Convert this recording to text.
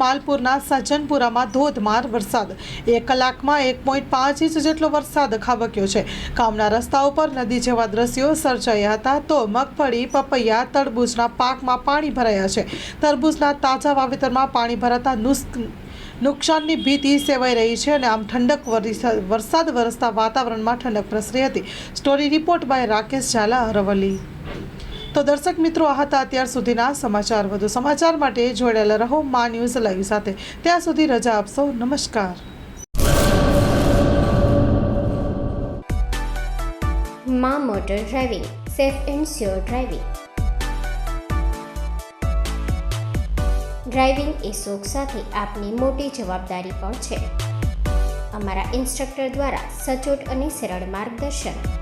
માલપુરના સજ્જનપુરામાં ધોધમાર વરસાદ. એક કલાકમાં એક પોઈન્ટ પાંચ ઇંચ જેટલો વરસાદ ખાબક્યો છે. ગામના રસ્તાઓ પર નદી જેવા દ્રશ્યો સર્જાયા હતા તો મગફળી, પપૈયા તરબૂચના પાકમાં પાણી ભરાયા છે. તરબૂચના તાજા વાવેતરમાં પાણી ભરાતા નુસ્ક, નુકસાનની ભીતિ સેવાઈ રહી છે અને આમ ઠંડક વરસાદ વરસતા વાતાવરણમાં ઠંડક પ્રસરી હતી. Story report by Rakesh Zala Aravalli. તો દર્શક મિત્રો, આ હતા અત્યાર સુધીના સમાચાર. વધુ સમાચાર માટે જોડાયેલા રહો મા ન્યૂઝ લાઈવ સાથે. ત્યાં સુધી રજા આપશો. નમસ્કાર. Maa motor driving. Safe and sure driving. Driving એ શોખ સાથે આપની મોટી જવાબદારી પણ છે. અમારા ઇન્સ્ટ્રક્ટર દ્વારા સચોટ અને સરળ માર્ગદર્શન.